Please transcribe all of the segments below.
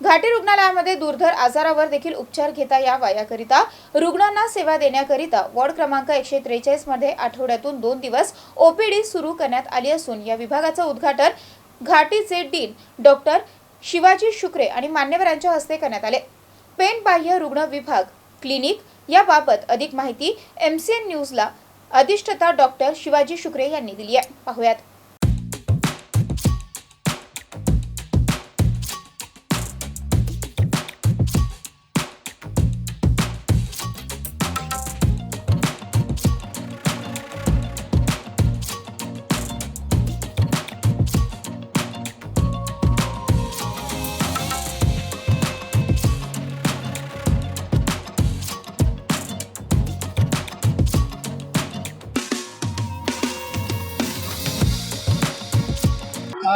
घाटी रुग्णालयामध्ये दुर्धर आजारावर देखील उपचार घेता यावा याकरिता रुग्णांना सेवा देण्याकरिता वॉर्ड क्रमांक एकशे त्रेचाळीसमध्ये आठवड्यातून दोन दिवस ओपीडी सुरू करण्यात आली असून या विभागाचं उद्घाटन घाटीचे डीन डॉक्टर शिवाजी शुक्रे आणि मान्यवरांच्या हस्ते करण्यात आले. पेन बाह्य रुग्ण विभाग क्लिनिक याबाबत अधिक माहिती एम सी एन न्यूजला अधिष्ठता डॉक्टर शिवाजी शुक्रे यांनी दिली आहे. पाहुयात.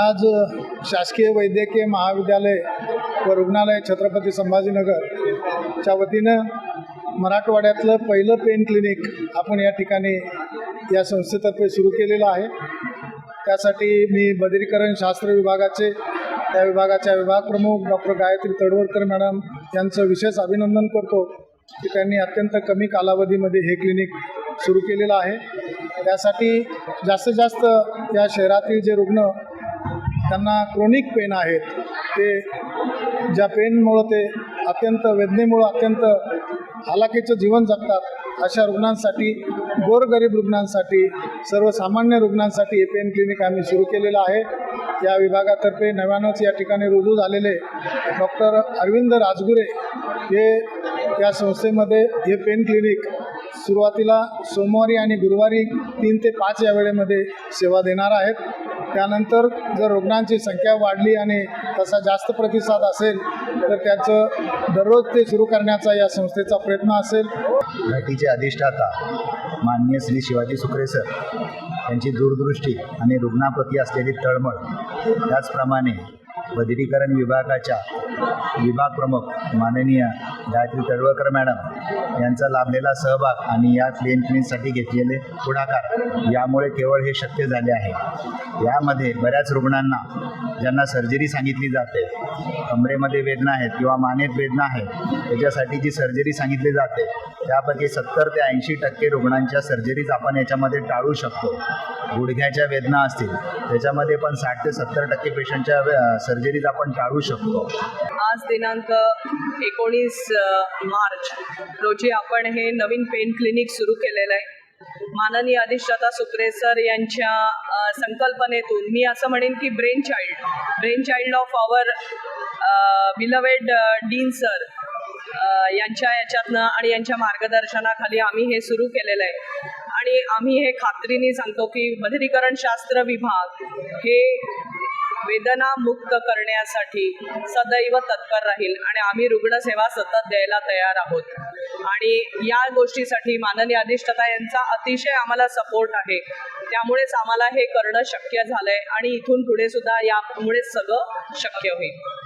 आज शासकीय वैद्यकीय महाविद्यालय व रुग्णालय छत्रपती संभाजीनगर च्या वतीनं मराठवाड्यातलं पहिलं पेन क्लिनिक आपण या ठिकाणी या संस्थेतर्फे सुरू केलेलं आहे. त्यासाठी मी बदिरीकरण शास्त्र विभागाचे त्या विभागाच्या विभागप्रमुख डॉक्टर गायत्री तडवरकर मॅडम यांचं विशेष अभिनंदन करतो की त्यांनी अत्यंत कमी कालावधीमध्ये हे क्लिनिक सुरू केलेलं आहे. त्यासाठी जास्तीत जास्त या शहरातील जे रुग्ण त्यांना क्रोनिक पेन आहेत. ते ज्या पेनमुळं ते अत्यंत वेदनेमुळं अत्यंत हालाकीचं जीवन जगतात अशा रुग्णांसाठी गोरगरीब रुग्णांसाठी सर्वसामान्य रुग्णांसाठी हे पेन क्लिनिक आम्ही सुरू केलेलं आहे. या विभागातर्फे नव्यानंच या ठिकाणी रुजू झालेले डॉक्टर अरविंद राजगुरे हे या संस्थेमध्ये हे पेन क्लिनिक सुरुवातीला सोमवारी आणि गुरुवारी तीन ते पाच या वेळेमध्ये सेवा देणार आहेत. त्यानंतर जर रुग्णांची संख्या वाढली आणि तसा जास्त प्रतिसाद असेल तर त्याचं दररोज ते सुरू करण्याचा या संस्थेचा प्रयत्न असेल. घाटीचे अधिष्ठाता माननीय श्री शिवाजी सुखरे सर यांची दूरदृष्टी आणि रुग्णाप्रती असलेली तळमळ त्याचप्रमाणे बदिरीकरण विभागाच्या विभाग प्रमुख माननीय गायत्री तळवळकर मॅडम यांचा लाभलेला सहभाग आणि या क्लीन क्लीनसाठी घेतलेले पुढाकार यामुळे केवळ हे शक्य झाले आहे. यामध्ये बऱ्याच रुग्णांना ज्यांना सर्जरी सांगितली जाते कमरेमध्ये वेदना आहेत किंवा मानेत वेदना आहेत त्याच्यासाठी जी सर्जरी सांगितली जाते त्यापैकी सत्तर ते ऐंशी टक्के रुग्णांच्या सर्जरीज आपण याच्यामध्ये टाळू शकतो. गुडघ्याच्या वेदना असतील त्याच्यामध्ये पण साठ ते सत्तर टक्के पेशंटच्या सर्जरीज आपण टाळू शकतो. आज दिनांक एकोणीस मार्च रोजी आपण हे नवीन पेन क्लिनिक सुरू केलेलं आहे. माननीय अधिष्ठाता सुप्रे सर यांच्या संकल्पनेतून मी असं म्हणेन की brain child brain child of our beloved dean sir यांच्या याच्यातनं आणि यांच्या मार्गदर्शनाखाली आम्ही हे सुरू केलेलं आहे. आणि आम्ही हे खात्रीने सांगतो की बधिरीकरण शास्त्र विभाग हे वेदना मुक्त करण्यासाठी सदैव तत्पर राहील आणि आम्ही रुग्णसेवा सतत द्यायला तयार आहोत. आणि या गोष्टीसाठी माननीय अधिष्ठता यांचा अतिशय आम्हाला सपोर्ट आहे. त्यामुळेच आम्हाला हे करणं शक्य झालंय आणि इथून पुढे सुद्धा यामुळेच सगळं शक्य होईल.